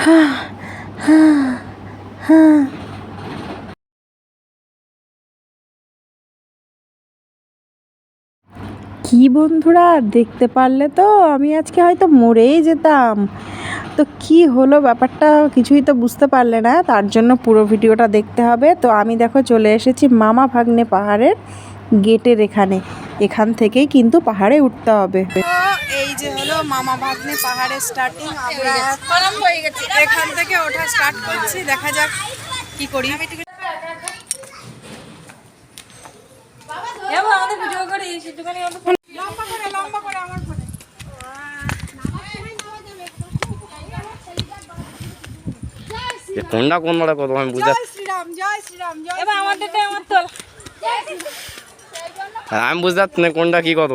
কি বন্ধুরা, দেখতে পারলে তো আমি আজকে হয়তো মরেই যেতাম। তো কি হলো ব্যাপারটা কিছুই তো বুঝতে পারলে না, তার জন্য পুরো ভিডিওটা দেখতে হবে। তো আমি দেখো চলে এসেছি মামা ভাগ্নে পাহাড়ের গেটের এখানে। এখান থেকেই কিন্তু পাহাড়ে উঠতে হবে। এই যে হলো মামা ভাগ্নে পাহাড়ের স্টার্টিং আমরা এখান থেকে ওঠা স্টার্ট করছি দেখা যাক কি করি। আমাদের ভিডিও করে সেটুখানি লম্বা করে লম্বা করে আমার ফোনে। এ তোমরা কোন কত? আমি বুঝা জয় শ্রীরাম জয় শ্রীরাম জয় এবার আমাদেরটাই আমার তোল। আমি বুঝতে পারছি না কোনটা কি কত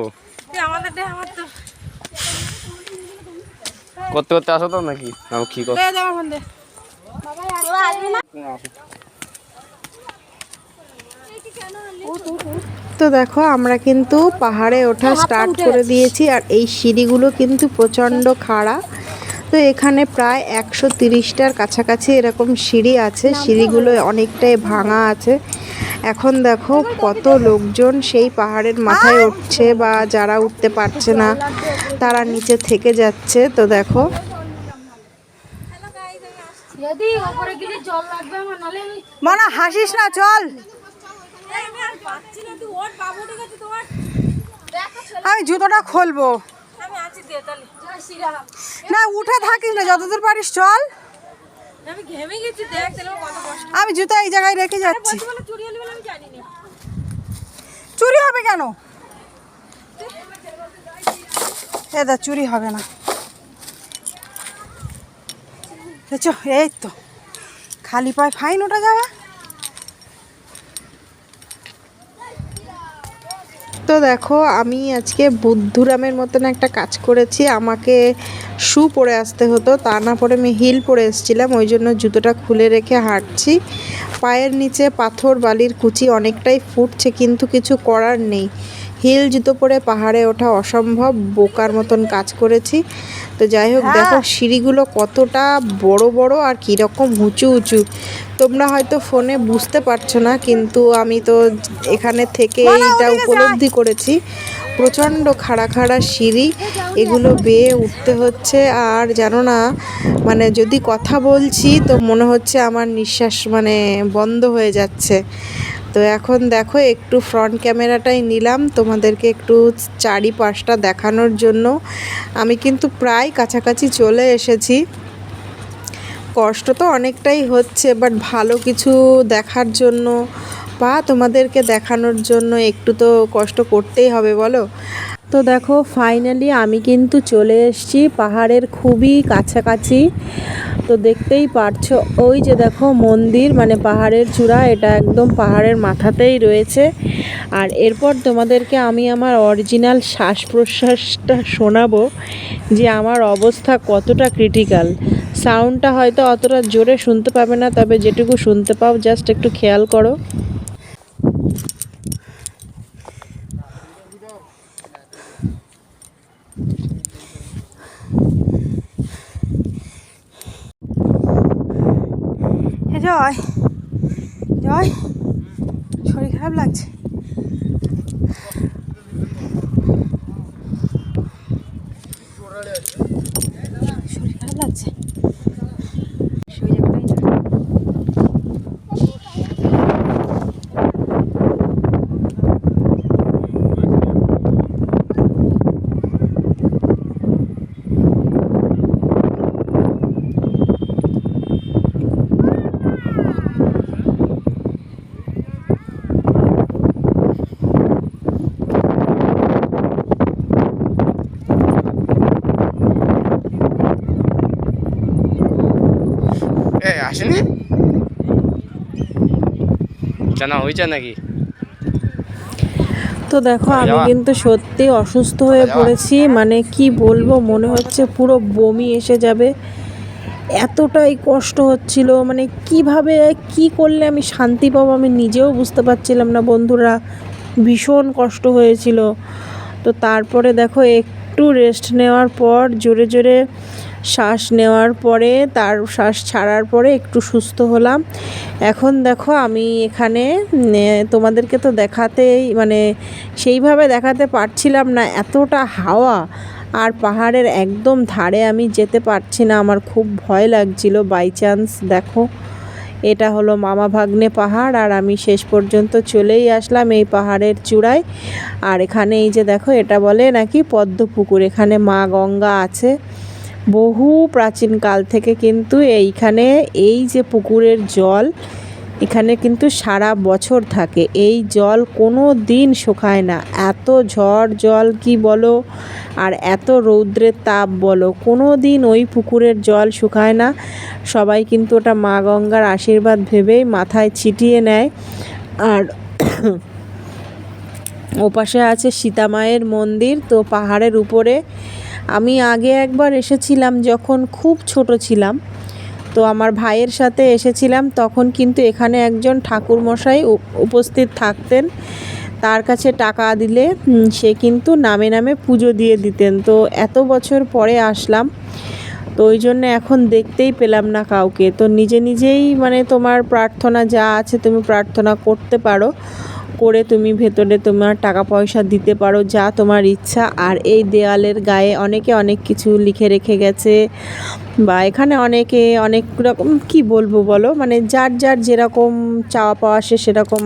করতে করতে আসো তো নাকি? কি তো দেখো আমরা কিন্তু পাহাড়ে ওঠা স্টার্ট করে দিয়েছি আর এই সিঁড়িগুলো কিন্তু প্রচণ্ড খাড়া। তো এখানে প্রায় একশো তিরিশটার কাছাকাছি এরকম সিঁড়ি আছে। সিঁড়িগুলো অনেকটাই ভাঙা আছে। এখন দেখো কত লোকজন সেই পাহাড়ের মাথায় উঠছে বা যারা উঠতে পারছে না তারা নিচে থেকে যাচ্ছে। তো দেখো। মানা হাসিস না চল। আমি জুতোটা খুলবো। না উঠে থাকিস না যতদূর পারিস চল। আমি ঘেমে গেছি দেখ তাহলে কত কষ্ট। আমি জুতো এই জায়গায় রেখে যাচ্ছি। চুরি হবে কেন? এদা চুরি হবে না। এই তো। খালি পায়ে ফাইন ওটা যাবে? তো দেখো, আমি আজকে বুদ্ধুরামের মতন একটা কাজ করেছি। আমাকে শু পরে আসতে হতো, তা না পরে আমি হিল পরে এসেছিলাম। ওই জন্য জুতোটা খুলে রেখে হাঁটছি। পায়ের নিচে পাথর, বালির কুচি অনেকটাই ফুটছে, কিন্তু কিছু করার নেই। হিল জুতো পরে পাহাড়ে ওঠা অসম্ভব বোকার মতন কাজ করেছি। তো যাই হোক দেখো সিঁড়িগুলো কতটা বড় বড় আর কীরকম উঁচু উঁচু। তোমরা হয়তো ফোনে বুঝতে পারছ না কিন্তু আমি তো এখানে থেকে এইটা উপলব্ধি করেছি। প্রচণ্ড খাড়া খাড়া সিঁড়ি এগুলো বেয়ে উঠতে হচ্ছে। আর জানো না মানে যদি কথা বলছি তো মনে হচ্ছে আমার নিঃশ্বাস মানে বন্ধ হয়ে যাচ্ছে। তো এখন দেখো একটু ফ্রন্ট ক্যামেরাটাই নিলাম তোমাদেরকে একটু চারিপাশটা দেখানোর জন্য। আমি কিন্তু প্রায় কাছাকাছি চলে এসেছি। কষ্ট তো অনেকটাই হচ্ছে বাট ভালো কিছু দেখার জন্য বা তোমাদেরকে দেখানোর জন্য একটু তো কষ্ট করতেই হবে, বলো? তো দেখো ফাইনালি আমি কিন্তু চলে এসেছি পাহাড়ের খুবই কাছাকাছি। তো দেখতেই পারছ, ওই যে দেখো মন্দির মানে পাহাড়ের চূড়া, এটা একদম পাহাড়ের মাথাতেই রয়েছে। আর এরপর তোমাদেরকে আমি আমার অরিজিনাল শ্বাস প্রশ্বাসটা শোনাবো যে আমার অবস্থা কতটা ক্রিটিক্যাল সাউন্ডটা হয়তো অতটা জোরে শুনতে পাবে না, তবে যেটুকু শুনতে পাও জাস্ট একটু খেয়াল করো। জয়। জয়। শরীর খারাপ লাগছে শরীর খারাপ লাগছে সেই জায়গাটাই না। এ আসেনি জানা হয়েছে নাকি? তো দেখো আমি কিন্তু সত্যি অসুস্থ হয়ে পড়েছি মানে কি বলব মনে হচ্ছে পুরো বমি এসে যাবে। এতটাই কষ্ট হচ্ছিল মানে কীভাবে কি করলে আমি শান্তি পাবো আমি নিজেও বুঝতে পারছিলাম না বন্ধুরা। ভীষণ কষ্ট হয়েছিল। তো তারপরে দেখো একটু রেস্ট নেওয়ার পর জোরে জোরে শ্বাস নেওয়ার পরে, তার শ্বাস ছাড়ার পরে একটু সুস্থ হলাম। এখন দেখো আমি এখানে তোমাদেরকে তো দেখাতেই মানে সেইভাবে দেখাতে পারছিলাম না, এতটা হাওয়া আর পাহাড়ের একদম ধারে আমি যেতে পারছি না, আমার খুব ভয় লাগছিল বাই চান্স দেখো। এটা হলো মামা ভাগ্নে পাহাড় আর আমি শেষ পর্যন্ত চলেই আসলাম এই পাহাড়ের চূড়ায়। আর এখানে এই যে দেখো, এটা বলে নাকি পদ্ম পুকুর এখানে মা গঙ্গা আছে। বহু প্রাচীন কাল থেকে কিন্তু এইখানে এই যে পুকুরের জল, এখানে কিন্তু সারা বছর থাকে। এই জল কোনো দিন শুকায় না। এত ঝড় জল কি বলো? আর এত রৌদ্রের তাপ বলো? কোনো দিন ওই পুকুরের জল শুকায় না। সবাই কিন্তু ওটা মা গঙ্গার আশীর্বাদ ভেবেই মাথায় ছিটিয়ে নেয়। আর ওপাশে আছে সীতামায়ের মন্দির। তো পাহাড়ের উপরে আমি আগে একবার এসেছিলাম যখন খুব ছোট ছিলাম। তো আমার ভাইয়ের সাথে এসেছিলাম, তখন কিন্তু এখানে একজন ঠাকুরমশাই উপ- উপস্থিত থাকতেন। তার কাছে টাকা দিলে সে কিন্তু নামে নামে পুজো দিয়ে দিতেন। তো এত বছর পরে আসলাম, তো ওই জন্য এখন দেখতেই পেলাম না কাউকে। তো নিজে নিজেই মানে তোমার প্রার্থনা যা আছে তুমি প্রার্থনা করতে পারো। করে তুমি ভেতরে তোমার টাকা পয়সা দিতে পারো যা তোমার ইচ্ছা। আর এই দেয়ালের গায়ে অনেকে অনেক কিছু লিখে রেখে গেছে বা এখানে অনেকে অনেক রকম, কি বলব বলো? মানে যার যার যেরকম চাওয়া পাওয়া সে সেরকম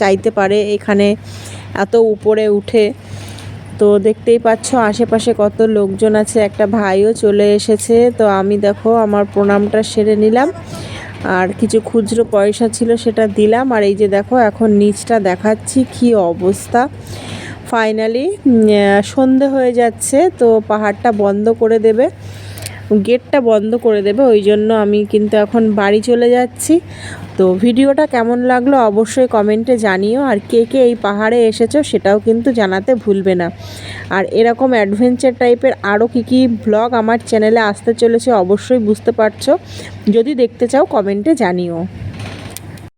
চাইতে পারে এখানে এত উপরে উঠে। তো দেখতেই পাচ্ছ আশেপাশে কত লোকজন আছে, একটা ভাইও চলে এসেছে। তো আমি দেখো আমার প্রণামটা সেরে নিলাম। আর কিছু খুচরো পয়সা ছিল সেটা দিলাম। আর এই যে দেখো, এখন নিচটা দেখাচ্ছি কি অবস্থা। ফাইনালি সন্ধে হয়ে যাচ্ছে, তো পাহাড়টা বন্ধ করে দেবে। গেটটা বন্ধ করে দেবে, ওই জন্য আমি কিন্তু এখন বাড়ি চলে যাচ্ছি। তো ভিডিওটা কেমন লাগল অবশ্যই কমেন্টে জানিও, আর কে কে এই পাহাড়ে এসেছ সেটাও কিন্তু জানাতে ভুলবে না। আর এরকম অ্যাডভেঞ্চার টাইপের আরও কী কী ব্লগ আমার চ্যানেলে আসতে চলেছে অবশ্যই বুঝতে পারছ। যদি দেখতে চাও কমেন্টে জানিও।